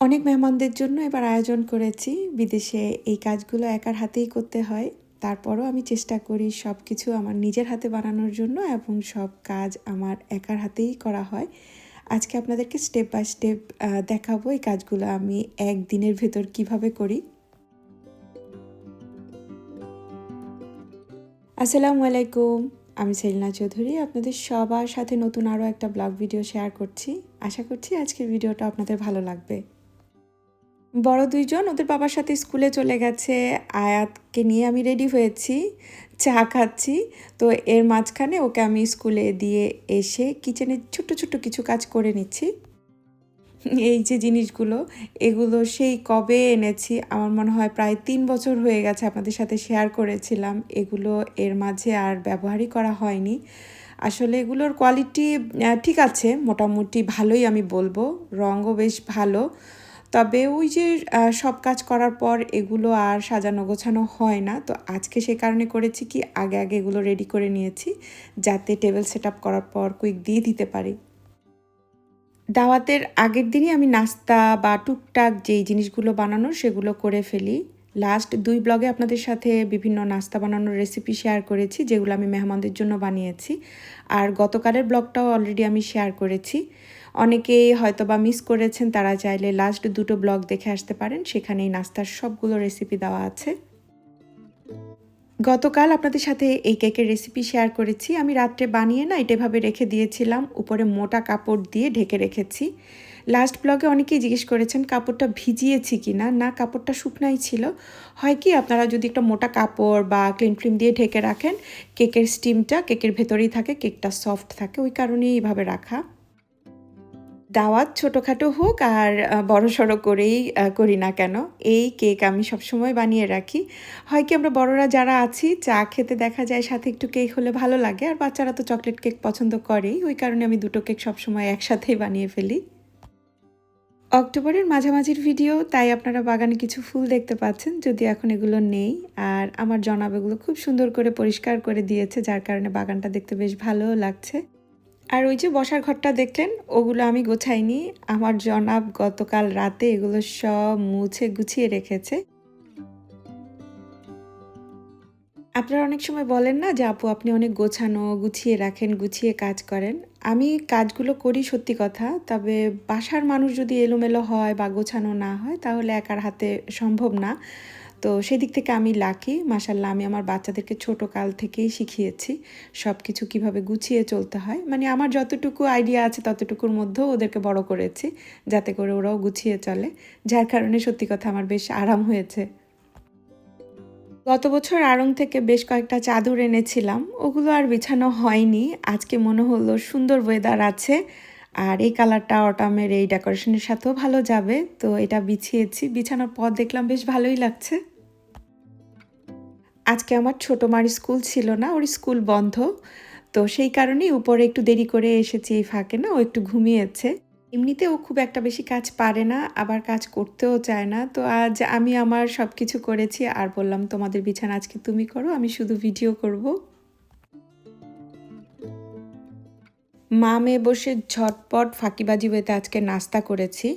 অনেক মেহমানদের জন্য এবার আয়োজন করেছি। বিদেশে এই কাজগুলো একার হাতেই করতে হয়। তারপরও আমি চেষ্টা করি সব কিছু আমার নিজের হাতে বানানোর জন্য এবং সব কাজ আমার একার হাতেই করা হয়। আজকে আপনাদেরকে স্টেপ বাই স্টেপ দেখাবো এই কাজগুলো আমি একদিনের ভেতর কীভাবে করি। আসসালামু আলাইকুম, আমি সেলিনা চৌধুরী। আপনাদের সবার সাথে নতুন আরও একটা ব্লগ ভিডিও শেয়ার করছি। আশা করছি আজকের ভিডিওটা আপনাদের ভালো লাগবে। বড় দুইজন, ওদের বাবার সাথে স্কুলে চলে গেছে। আয়াতকে নিয়ে আমি রেডি হয়েছি, চা খাচ্ছি। তো এর মাঝখানে ওকে আমি স্কুলে দিয়ে এসে কিচেনে ছোট্ট ছোট্ট কিছু কাজ করে নিচ্ছি। এই যে জিনিসগুলো, এগুলো সেই কবে এনেছি, আমার মনে হয় প্রায় তিন বছর হয়ে গেছে আপনাদের সাথে শেয়ার করেছিলাম। এগুলো এর মাঝে আর ব্যবহারই করা হয়নি। আসলে এগুলোর কোয়ালিটি ঠিক আছে, মোটামুটি ভালোই আমি বলব। রঙও বেশ ভালো। তবে ওই যে সব কাজ করার পর এগুলো আর সাজানো গোছানো হয় না। তো আজকে সে কারণে করেছি কি, আগে আগে এগুলো রেডি করে নিয়েছি যাতে টেবিল সেট আপ করার পর কুইক দিয়ে দিতে পারি। দাওয়াতের আগের দিনই আমি নাস্তা বা টুকটাক যেই জিনিসগুলো বানানো সেগুলো করে ফেলি। লাস্ট দুই ব্লগে আপনাদের সাথে বিভিন্ন নাস্তা বানানোর রেসিপি শেয়ার করেছি, যেগুলো আমি মেহমানদের জন্য বানিয়েছি। আর গতকালের ব্লগটাও অলরেডি আমি শেয়ার করেছি। অনেকেই হয়তো বা মিস করেছেন, তারা চাইলে লাস্ট দুটো ব্লগ দেখে আসতে পারেন, সেখানেই নাস্তার সবগুলো রেসিপি দেওয়া আছে। গতকাল আপনাদের সাথে এই কেকের রেসিপি শেয়ার করেছি। আমি রাত্রে বানিয়ে না এটা এভাবে রেখে দিয়েছিলাম, উপরে মোটা কাপড় দিয়ে ঢেকে রেখেছি। লাস্ট ব্লগে অনেকেই জিজ্ঞেস করেছেন, কাপড়টা ভিজিয়েছি কি না না কাপড়টা শুকনাই ছিল। হয় কি, আপনারা যদি একটা মোটা কাপড় বা ক্লিন ফ্লিম দিয়ে ঢেকে রাখেন কেকের স্টিমটা কেকের ভেতরেই থাকে কেকটা সফট থাকে, ওই কারণেই এইভাবে রাখা। দাওয়াত ছোটোখাটো হোক আর বড় সড়ো করেই করি না কেন। এই কেক আমি সবসময় বানিয়ে রাখি। হয় কি আমরা বড়রা যারা আছি, চা খেতে দেখা যায় সাথে একটু কেক হলে ভালো লাগে, আর বাচ্চারা তো চকলেট কেক পছন্দ করেই। ওই কারণে আমি দুটো কেক সবসময় একসাথেই বানিয়ে ফেলি। অক্টোবরের মাঝামাঝির ভিডিও, তাই আপনারা বাগানে কিছু ফুল দেখতে পাচ্ছেন যদি এখন এগুলো নেই। আর আমার জনাব এগুলো খুব সুন্দর করে পরিষ্কার করে দিয়েছে, যার কারণে বাগানটা দেখতে বেশ ভালোও লাগছে। আর ওই যে বসার ঘরটা দেখলেন, ওগুলো আমি গোছাইনি। আমার জনাব গতকাল রাতে এগুলো সব মুছে গুছিয়ে রেখেছে। আপনারা অনেক সময় বলেন না যে, আপু, আপনি অনেক গোছানো, গুছিয়ে রাখেন, গুছিয়ে কাজ করেন। আমি কাজগুলো করি সত্যি কথা, তবে বাসার মানুষ যদি এলোমেলো হয় বা গোছানো না হয়, তাহলে একার হাতে সম্ভব না। তো সেদিক থেকে আমি লাকি মাসাল্লাহ আমি আমার বাচ্চাদেরকে ছোট কাল থেকেই শিখিয়েছি সব কিছু কীভাবে গুছিয়ে চলতে হয়। মানে আমার যতটুকু আইডিয়া আছে ততটুকুর মধ্যেও ওদেরকে বড় করেছি যাতে করে ওরাও গুছিয়ে চলে, যার কারণে সত্যি কথা আমার বেশ আরাম হয়েছে। গত বছর আড়ং থেকে বেশ কয়েকটা চাদর এনেছিলাম, ওগুলো আর বিছানো হয়নি। আজকে মনে হলো সুন্দর ওয়েদার আছে, আর এই কালারটা অটামের এই ডেকোরেশনের সাথেও ভালো যাবে, তো এটা বিছিয়েছি। বিছানোর পর দেখলাম বেশ ভালোই লাগছে। আজকে আমার ছোটো মার স্কুল ছিল না, ওর স্কুল বন্ধ। তো সেই কারণেই উপরে একটু দেরি করে এসেছি এই ফাঁকে, না? ও একটু ঘুমিয়েছে। এমনিতে ও খুব একটা বেশি কাজ পারে না, আবার কাজ করতেও চায় না। তো আজ আমি আমার সব কিছু করেছি, আর বললাম, তোমাদের বিছানা আজকে তুমি করো, আমি শুধু ভিডিও করব। মা মেয়ে বসে ঝটপট ফাঁকিবাজি বেতে আজকে নাস্তা করেছি।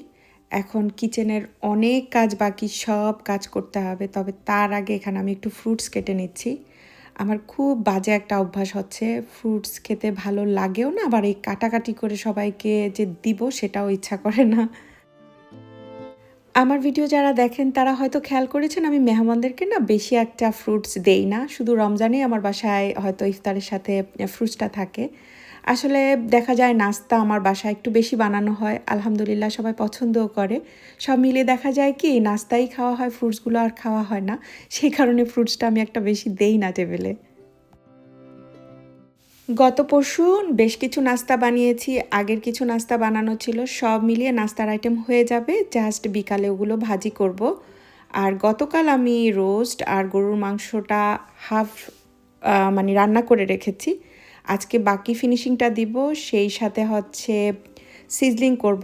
এখন কিচেনের অনেক কাজ বাকি, সব কাজ করতে হবে। তবে তার আগে এখানে আমি একটু ফ্রুটস কেটে নিচ্ছি। আমার খুব বাজে একটা অভ্যাস হচ্ছে ফ্রুটস খেতে ভালো লাগেও না, আবার এই কাটাকাটি করে সবাইকে যে দিব সেটাও ইচ্ছা করে না। আমার ভিডিও যারা দেখেন, তারা হয়তো খেয়াল করেছেন, আমি মেহমানদেরকে না বেশি একটা ফ্রুটস দেই না। শুধু রমজানেই আমার বাসায় হয়তো ইফতারের সাথে ফ্রুটসটা থাকে। আসলে দেখা যায় নাস্তা আমার বাসায় একটু বেশি বানানো হয়, আলহামদুলিল্লাহ সবাই পছন্দও করে। সব মিলে দেখা যায় কি, নাস্তাই খাওয়া হয় ফ্রুটসগুলো আর খাওয়া হয় না। সেই কারণে ফ্রুটসটা আমি একটা বেশি দেই না টেবিলে গত পরশু বেশ কিছু নাস্তা বানিয়েছি, আগের কিছু নাস্তা বানানো ছিল, সব মিলিয়ে নাস্তার আইটেম হয়ে যাবে জাস্ট বিকালে ওগুলো ভাজি করব। আর গতকাল আমি রোস্ট আর গরুর মাংসটা হাফ মানে রান্না করে রেখেছি। আজকে বাকি ফিনিশিংটা দিব, সেই সাথে হচ্ছে সিজলিং করব।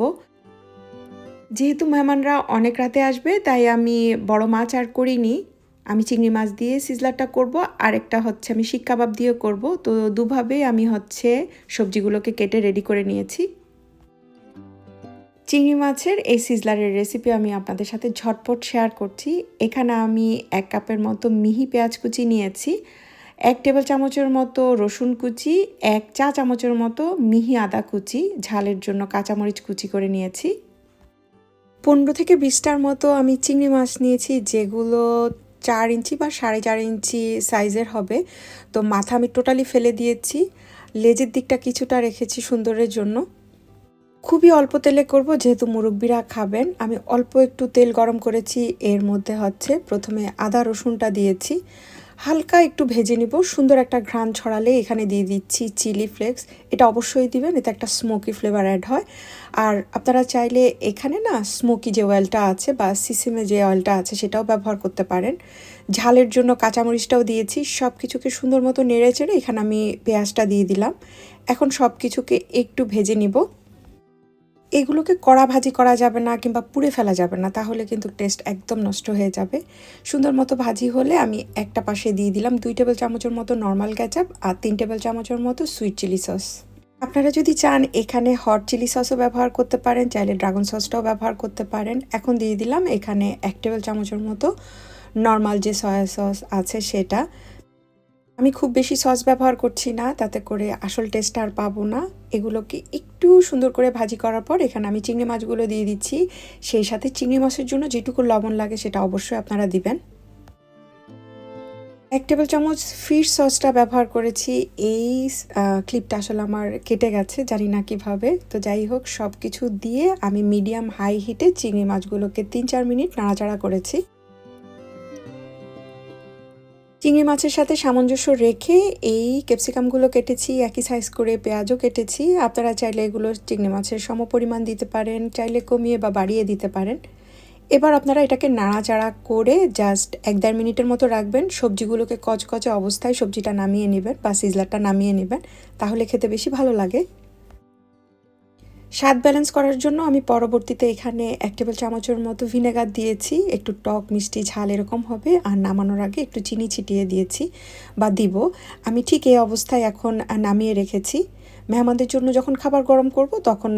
যেহেতু মেহমানরা অনেক রাতে আসবে, তাই আমি বড় মাছ আর করিনি। আমি চিংড়ি মাছ দিয়ে সিজলারটা করব, আরেকটা হচ্ছে আমি শিক কাবাব দিয়ে করব। তো দুভাবে আমি হচ্ছে সবজিগুলোকে কেটে রেডি করে নিয়েছি। চিংড়ি মাছের এই সিজলারের রেসিপি আমি আপনাদের সাথে ঝটপট শেয়ার করছি। এখানে আমি এক কাপের মতো মিহি পেঁয়াজ কুচি নিয়েছি। এক টেবিল চামচের মতো রসুন কুচি, এক চা চামচের মতো মিহি আদা কুচি, ঝালের জন্য কাঁচামরিচ কুচি করে নিয়েছি। পনেরো থেকে বিশটার মতো আমি চিংড়ি মাছ নিয়েছি, যেগুলো চার ইঞ্চি বা সাড়ে চার ইঞ্চি সাইজের হবে। তো মাথা আমি টোটালি ফেলে দিয়েছি। লেজের দিকটা কিছুটা রেখেছি সুন্দরের জন্য। খুবই অল্প তেলে করব, যেহেতু মুরব্বীরা খাবেন। আমি অল্প একটু তেল গরম করেছি, এর মধ্যে হচ্ছে প্রথমে আদা রসুনটা দিয়েছি। হালকা একটু ভেজে নিব। সুন্দর একটা ঘ্রাণ ছড়ালে এখানে দিয়ে দিচ্ছি চিলি ফ্লেক্স। এটা অবশ্যই দিবেন, এতে একটা স্মোকি ফ্লেভার অ্যাড হয়। আর আপনারা চাইলে এখানে না স্মোকি যে অয়েলটা আছে বা সিসিমে যে অয়েলটা আছে সেটাও ব্যবহার করতে পারেন। ঝালের জন্য কাঁচামরিচটাও দিয়েছি সব কিছুকে সুন্দর মতো নেড়ে চেড়ে এখানে আমি পেঁয়াজটা দিয়ে দিলাম। এখন সব কিছুকে একটু ভেজে নিব। এগুলোকে কড়া ভাজি করা যাবে না কিংবা পুড়ে ফেলা যাবে না, তাহলে কিন্তু টেস্ট একদম নষ্ট হয়ে যাবে। সুন্দর মতো ভাজি হলে আমি একটা পাশে দিয়ে দিলাম দুই টেবিল চামচের মতো নর্মাল ক্যাচাপ আর তিন টেবিল চামচের মতো সুইট চিলি সস আপনারা যদি চান এখানে হট চিলি সসও ব্যবহার করতে পারেন, চাইলে ড্রাগন সসটাও ব্যবহার করতে পারেন। এখন দিয়ে দিলাম এখানে এক টেবিল চামচের মতো নর্মাল যে সয়া সস আছে সেটা। আমি খুব বেশি সস ব্যবহার করছি না, তাতে করে আসল টেস্ট আর পাবো না। এগুলোকে একটু সুন্দর করে ভাজি করার পর এখানে আমি চিংড়ি মাছগুলো দিয়ে দিচ্ছি। সেই সাথে চিংড়ি মাছের জন্য যেটুকু লবণ লাগে সেটা অবশ্যই আপনারা দিবেন। এক টেবিল চামচ ফিশ সসটা ব্যবহার করেছি। এই ক্লিপটা আসলে আমার কেটে গেছে, জানি না কীভাবে। তো যাই হোক সব কিছু দিয়ে আমি মিডিয়াম হাই হিটে চিংড়ি মাছগুলোকে তিন চার মিনিট নাড়াচাড়া করেছি। চিংড়ি মাছের সাথে সামঞ্জস্য রেখে এই ক্যাপসিকামগুলো কেটেছি, একই সাইজ করে পেঁয়াজও কেটেছি। আপনারা চাইলে এগুলো চিংড়ি মাছের সম পরিমাণ দিতে পারেন, চাইলে কমিয়ে বা বাড়িয়ে দিতে পারেন। এবার আপনারা এটাকে নাড়াচাড়া করে জাস্ট এক দেড় মিনিটের মতো রাখবেন। সবজিগুলোকে কচকচে অবস্থায় সবজিটা নামিয়ে নেবেন বা সিজলারটা নামিয়ে নেবেন। তাহলে খেতে বেশি ভালো লাগে। স্বাদ ব্যালেন্স করার জন্য আমি পরবর্তীতে এখানে এক টেবিল চামচের মতো ভিনেগার দিয়েছি, একটু টক, মিষ্টি, ঝাল এরকম হবে, আর নামানোর আগে একটু চিনি ছিটিয়ে দিয়েছি বা দিব। আমি ঠিক এই অবস্থায় এখন নামিয়ে রেখেছি। মেহমানদের জন্য যখন খাবার গরম করব তখন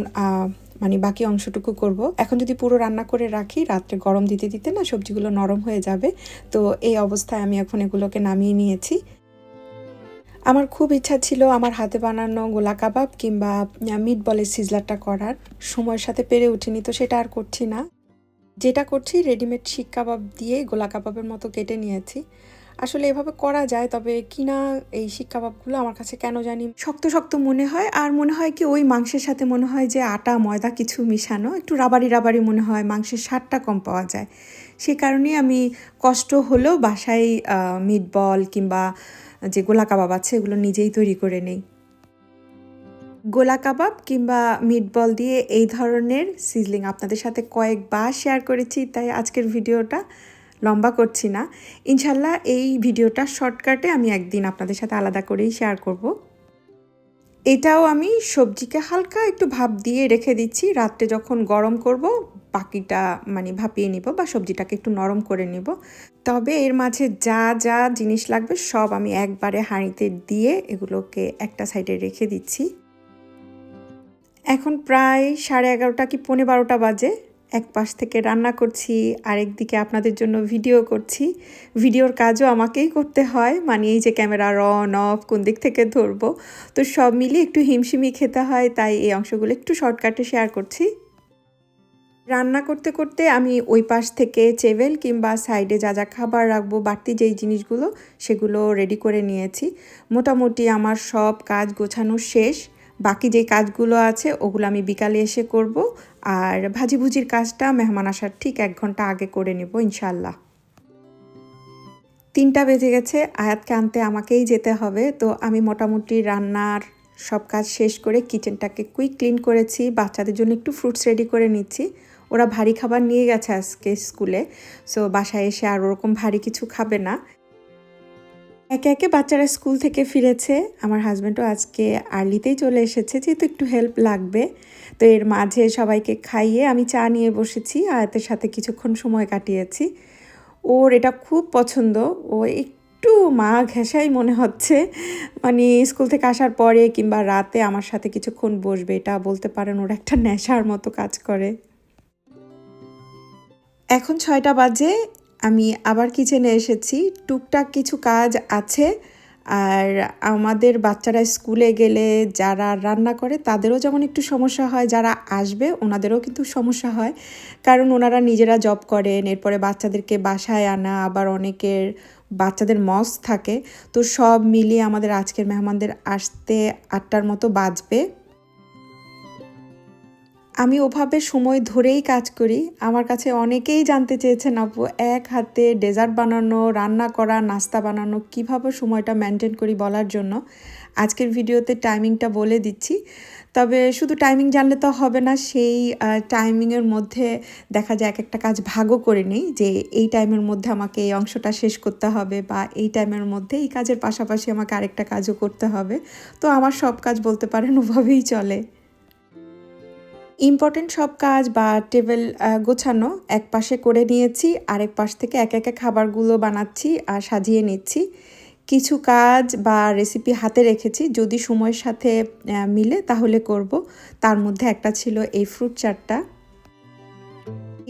মানে বাকি অংশটুকু করব। এখন যদি পুরো রান্না করে রাখি, রাত্রে গরম দিতে দিতে না সবজিগুলো নরম হয়ে যাবে। তো এই অবস্থায় আমি এখন এগুলোকে নামিয়ে নিয়েছি। আমার খুব ইচ্ছা ছিল আমার হাতে বানানো গোলা কাবাব কিংবা মিট বলের সিজলারটা করার। সময়ের সাথে পেরে উঠিনি তো সেটা আর করছি না। যেটা করছি রেডিমেড শিক কাবাব দিয়ে গোলা কাবাবের মতো কেটে নিয়েছি। আসলে এভাবে করা যায়, তবে কিনা এই শিক কাবাবগুলো আমার কাছে কেন জানি শক্ত শক্ত মনে হয়, আর মনে হয় কি ওই মাংসের সাথে মনে হয় যে আটা, ময়দা কিছু মিশানো, একটু রাবারি রাবারি মনে হয় মাংসের স্বাদটা কম পাওয়া যায়। সে কারণেই আমি কষ্ট হলেও বাসায় মিট বল কিংবা যে গোলা কাবাব আছে, এগুলো নিজেই তৈরি করে নেই। গোলা কাবাব কিংবা মিটবল দিয়ে এই ধরনের সিজলিং আপনাদের সাথে কয়েকবার শেয়ার করেছি, তাই আজকের ভিডিওটা লম্বা করছি না। ইনশাল্লাহ এই ভিডিওটা শর্টকাটে আমি একদিন আপনাদের সাথে আলাদা করেই শেয়ার করব। এটাও আমি সবজিকে হালকা একটু ভাপ দিয়ে রেখে দিচ্ছি, রাত্রে যখন গরম করব বাকিটা মানে ভাপিয়ে নিব বা সবজিটাকে একটু নরম করে নিব। তবে এর মাঝে যা যা জিনিস লাগবে সব আমি একবারে হাঁড়িতে দিয়ে এগুলোকে একটা সাইডে রেখে দিচ্ছি। এখন প্রায় সাড়ে এগারোটা কি পৌনে বারোটা বাজে। এক পাশ থেকে রান্না করছি, আরেক দিকে আপনাদের জন্য ভিডিও করছি। ভিডিওর কাজও আমাকেই করতে হয় মানে এই যে ক্যামেরা অন, অফ, কোন দিক থেকে ধরবো। তো সব মিলিয়ে একটু হিমশিমি খেতে হয়, তাই এই অংশগুলো একটু শর্টকাটে শেয়ার করছি। রান্না করতে করতে আমি ওই পাশ থেকে চেভেল কিংবা সাইডে যা যা খাবার রাখব, বাড়তি যেই জিনিসগুলো, সেগুলো রেডি করে নিয়েছি। মোটামুটি আমার সব কাজ গোছানো শেষ। বাকি যে কাজগুলো আছে, ওগুলো আমি বিকালে এসে করব। আর ভাজিভুজির কাজটা মেহমান আসার ঠিক এক ঘণ্টা আগে করে নেব ইনশাল্লাহ তিনটা বেজে গেছে, আয়াতকে আনতে আমাকেই যেতে হবে। তো আমি মোটামুটি রান্নার সব কাজ শেষ করে কিচেনটাকে কুইক ক্লিন করেছি। বাচ্চাদের জন্য একটু ফ্রুটস রেডি করে নিচ্ছি। ওরা ভারী খাবার নিয়ে গেছে আজকে স্কুলে সো বাসায় এসে আর ওরকম ভারী কিছু খাবে না। একে একে বাচ্চারা স্কুল থেকে ফিরেছে, আমার হাজব্যান্ডও আজকে আর্লিতেই চলে এসেছে, যেহেতু একটু হেল্প লাগবে। তো এর মাঝে সবাইকে খাইয়ে আমি চা নিয়ে বসেছি, আয়াতের সাথে কিছুক্ষণ সময় কাটিয়েছি। ওর এটা খুব পছন্দ, ও একটু মা ঘেঁষাই মনে হচ্ছে মানে স্কুল থেকে আসার পরে কিংবা রাতে আমার সাথে কিছুক্ষণ বসবে, এটা বলতে পারেন ওর একটা নেশার মতো কাজ করে। এখন ছয়টা বাজে, আমি আবার কিচেনে এসেছি। টুকটাক কিছু কাজ আছে, আর আমাদের বাচ্চারা স্কুলে গেলে যারা রান্না করে, তাদেরও যেমন একটু সমস্যা হয়, যারা আসবে ওনাদেরও কিন্তু সমস্যা হয়। কারণ ওনারা নিজেরা জব করেন, এরপরে বাচ্চাদেরকে বাসায় আনা, আবার অনেকের বাচ্চাদের মস থাকে। তো সব মিলিয়ে আমাদের আজকের মেহমানদের আসতে আটটার মতো বাজবে। আমি ওভাবে সময় ধরেই কাজ করি। আমার কাছে অনেকেই জানতে চেয়েছেন, আপু, এক হাতে ডেজার্ট বানানো, রান্না করা, নাস্তা বানানো, কীভাবে সময়টা মেনটেন করি বলার জন্য? আজকের ভিডিওতে টাইমিংটা বলে দিচ্ছি। তবে শুধু টাইমিং জানলে তো হবে না, সেই টাইমিংয়ের মধ্যে দেখা যায় এক একটা কাজ ভাগও করে নিই, যে এই টাইমের মধ্যে আমাকে এই অংশটা শেষ করতে হবে বা এই টাইমের মধ্যে এই কাজের পাশাপাশি আমাকে আরেকটা কাজও করতে হবে। তো আমার সব কাজ বলতে পারেন, ওভাবেই চলে। ইম্পর্টেন্ট সব কাজ বা টেবিল গোছানো এক পাশে করে নিয়েছি, আরেক পাশ থেকে এক একে খাবারগুলো বানাচ্ছি আর সাজিয়ে নিচ্ছি। কিছু কাজ বা রেসিপি হাতে রেখেছি, যদি সময়ের সাথে মিলে তাহলে করব। তার মধ্যে একটা ছিল এই ফ্রুট চাটটা।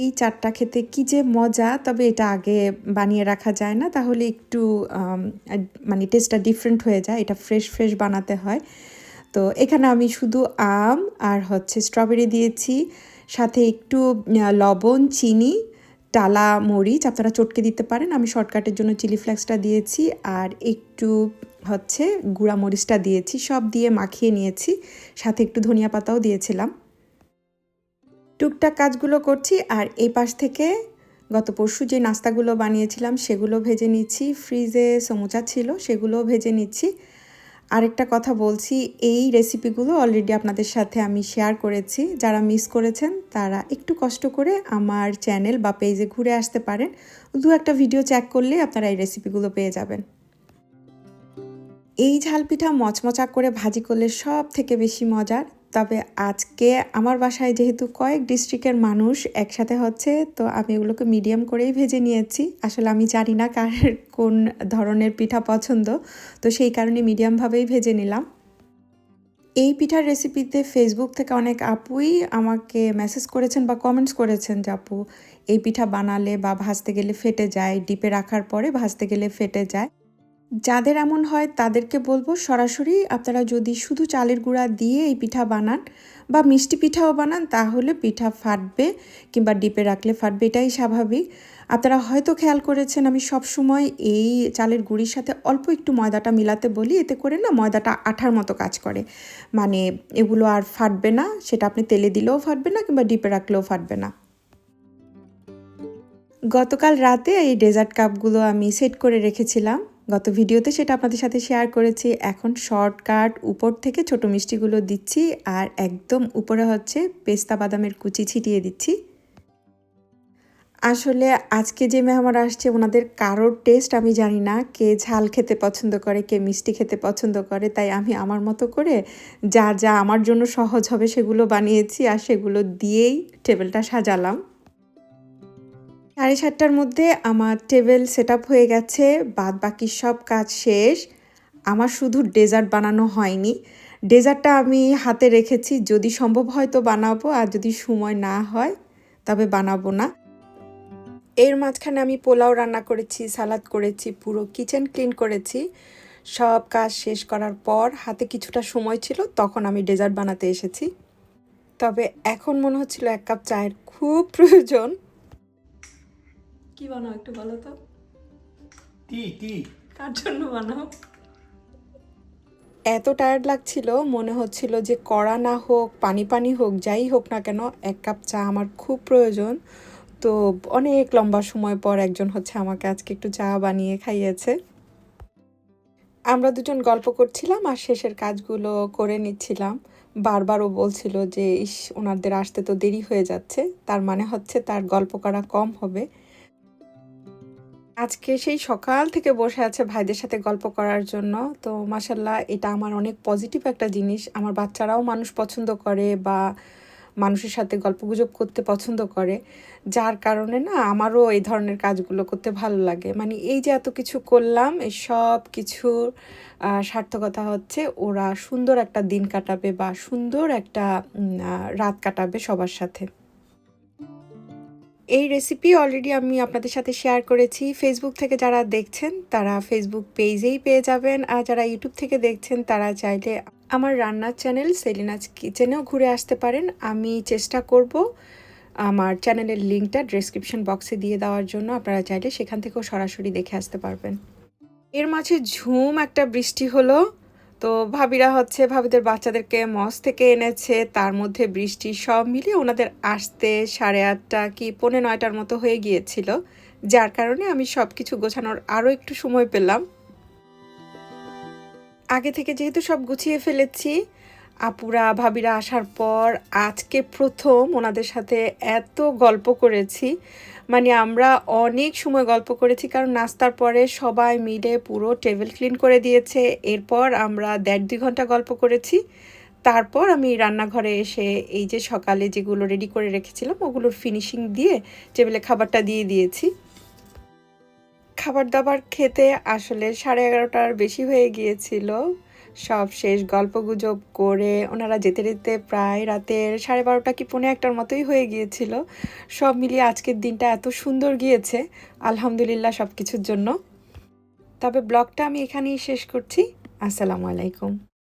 এই চাটটা খেতে কি যে মজা, তবে এটা আগে বানিয়ে রাখা যায় না। তাহলে একটু মানে টেস্টটা ডিফারেন্ট হয়ে যায়। এটা ফ্রেশ ফ্রেশ বানাতে হয়। তো এখানে আমি শুধু আম আর হচ্ছে স্ট্রবেরি দিয়েছি, সাথে একটু লবণ, চিনি, টালা, মরিচ, আপনারা চটকে দিতে পারেন, আমি শর্টকাটের জন্য চিলি ফ্লেক্সটা দিয়েছি, আর একটু হচ্ছে গুঁড়া মরিচটা দিয়েছি, সব দিয়ে মাখিয়ে নিয়েছি, সাথে একটু ধনিয়া পাতাও দিয়েছিলাম। টুকটাক কাজগুলো করছি, আর এই পাশ থেকে গত পরশু যে নাস্তাগুলো বানিয়েছিলাম, সেগুলো ভেজে নিচ্ছি, ফ্রিজে সমুচা ছিল সেগুলো ভেজে নিচ্ছি। আরেকটা কথা বলছি, এই রেসিপিগুলো অলরেডি আপনাদের সাথে আমি শেয়ার করেছি। যারা মিস করেছেন, তারা একটু কষ্ট করে আমার চ্যানেল বা পেজে ঘুরে আসতে পারেন। দু একটা ভিডিও চেক করলে আপনারা এই রেসিপিগুলো পেয়ে যাবেন। এই ঝাল পিঠা মচমচা করে ভাজি করলে সব থেকে বেশি মজার। তবে আজকে আমার বাসায় যেহেতু কয়েক ডিস্ট্রিক্টের মানুষ একসাথে হচ্ছে, তো আমি এগুলোকে মিডিয়াম করেই ভেজে নিয়েছি। আসলে আমি জানি না কার, কোন ধরনের পিঠা পছন্দ, তো সেই কারণে মিডিয়ামভাবেই ভেজে নিলাম। এই পিঠার রেসিপিতে ফেসবুক থেকে অনেক আপুই আমাকে মেসেজ করেছেন বা কমেন্টস করেছেন যে, আপু, এই পিঠা বানালে বা ভাজতে গেলে ফেটে যায়, ডিপে রাখার পরে ভাজতে গেলে ফেটে যায়। যাদের এমন হয় তাদেরকে বলব, সরাসরি আপনারা যদি শুধু চালের গুঁড়া দিয়ে এই পিঠা বানান বা মিষ্টি পিঠাও বানান, তাহলে পিঠা ফাটবে কিংবা ডিপে রাখলে ফাটবে, এটাই স্বাভাবিক। আপনারা হয়তো খেয়াল করেছেন, আমি সব সময় এই চালের গুঁড়ির সাথে অল্প একটু ময়দাটা মিলাতে বলি, এতে করে না ময়দাটা আঠার মতো কাজ করে। মানে এগুলো আর ফাটবে না, সেটা আপনি তেলে দিলেও ফাটবে না কিংবা ডিপে রাখলেও ফাটবে না। গতকাল রাতে এই ডেজার্ট কাপগুলো আমি সেট করে রেখেছিলাম। গত ভিডিওতে সেটা আপনাদের সাথে শেয়ার করেছি। এখন শর্টকাট উপর থেকে ছোট মিষ্টিগুলো দিচ্ছি আর একদম উপরে হচ্ছে পেস্তা বাদামের কুচি ছিটিয়ে দিচ্ছি। আসলে আজকে যে মেহমান আসছে, ওনাদের কারোর টেস্ট আমি জানি না। কে ঝাল খেতে পছন্দ করে, কে মিষ্টি খেতে পছন্দ করে, তাই আমি আমার মতো করে যা যা আমার জন্য সহজ হবে সেগুলো বানিয়েছি আর সেগুলো দিয়েই টেবিলটা সাজালাম। সাড়ে সাতটার মধ্যে আমার টেবিল সেট হয়ে গেছে বাদ বাকি সব কাজ শেষ। আমার শুধু ডেজার্ট বানানো হয়নি। ডেজার্টটা আমি হাতে রেখেছি, যদি সম্ভব হয় তো বানাবো, আর যদি সময় না হয় তবে বানাবো না। এর মাঝখানে আমি পোলাও রান্না করেছি, সালাদ করেছি, পুরো কিচেন ক্লিন করেছি। সব কাজ শেষ করার পর হাতে কিছুটা সময় ছিল, তখন আমি ডেজার্ট বানাতে এসেছি। তবে এখন মনে হচ্ছিল এক কাপ চায়ের খুব প্রয়োজন। কি বানাও একটু বলো তো? টি টি। কার জন্য বানাও? এত টায়ার্ড লাগছিল মনে হচ্ছিল যে কড়া না হোক পানি পানি হোক যাই হোক না কেন এক কাপ চা আমার খুব প্রয়োজন। তো অনেক লম্বা সময় পর একজন হচ্ছে আমাকে আজকে একটু চা বানিয়ে খাইয়েছে। আমরা দুজন গল্প করছিলাম আর শেষের কাজগুলো করে নিচ্ছিলাম। বারবারও বলছিল যে ইস ওনাদের আসতে তো দেরি হয়ে যাচ্ছে। তার মানে হচ্ছে তার গল্প করা কম হবে। আজকে সেই সকাল থেকে বসে আছে ভাইদের সাথে গল্প করার জন্য। তো মাসাল্লাহ এটা আমার অনেক পজিটিভ একটা জিনিস। আমার বাচ্চারাও মানুষ পছন্দ করে বা মানুষের সাথে গল্পগুজব করতে পছন্দ করে। যার কারণে না আমারও এই ধরনের কাজগুলো করতে ভালো লাগে। মানে এই যে এত কিছু করলাম, এই সব কিছুর সার্থকতা হচ্ছে ওরা সুন্দর একটা দিন কাটাবে বা সুন্দর একটা রাত কাটাবে সবার সাথে। এই রেসিপি অলরেডি আমি আপনাদের সাথে শেয়ার করেছি। ফেসবুক থেকে যারা দেখছেন, তারা ফেসবুক পেজেই পেয়ে যাবেন। আর যারা ইউটিউব থেকে দেখছেন, তারা চাইলে আমার রান্নার চ্যানেল সেলিনাজ কিচেনেও ঘুরে আসতে পারেন। আমি চেষ্টা করব আমার চ্যানেলের লিঙ্কটা ডেসক্রিপশন বক্সে দিয়ে দেওয়ার জন্য। আপনারা চাইলে সেখান থেকেও সরাসরি দেখে আসতে পারবেন। এর মাঝে ঝুম একটা বৃষ্টি হলো। তো ভাবিরা হচ্ছে ভাবিদের বাচ্চাদেরকে মস থেকে এনেছে, তার মধ্যে বৃষ্টি সব মিলিয়ে ওনাদের আসতে সাড়ে আটটা কি পৌনে নয়টার মতো হয়ে গিয়েছিল, যার কারণে আমি সব কিছু গোছানোর আরও একটু সময় পেলাম। আগে থেকে যেহেতু সব গুছিয়ে ফেলেছি, আপুরা, ভাবিরা আসার পর আজকে প্রথম ওনাদের সাথে এত গল্প করেছি মানে আমরা অনেক সময় গল্প করেছি, কারণ নাস্তার পরে সবাই মিলে পুরো টেবিল ক্লিন করে দিয়েছে। এরপর আমরা দেড় দুই ঘণ্টা গল্প করেছি। তারপর আমি রান্নাঘরে এসে এই যে সকালে যেগুলো রেডি করে রেখেছিলাম ওগুলোর ফিনিশিং দিয়ে টেবিলে খাবারটা দিয়ে দিয়েছি। খাবার দাবার খেতে আসলে সাড়ে এগারোটার বেশি হয়ে গিয়েছিল। সব শেষ গল্পগুজব করে ওনারা যেতে যেতে প্রায় রাতের সাড়ে বারোটা কি পৌনে একটার মতোই হয়ে গিয়েছিল। সব মিলিয়ে আজকের দিনটা এত সুন্দর গিয়েছে, আলহামদুলিল্লাহ সব কিছুর জন্য। তবে ব্লগটা আমি এখানেই শেষ করছি। আসসালামু আলাইকুম।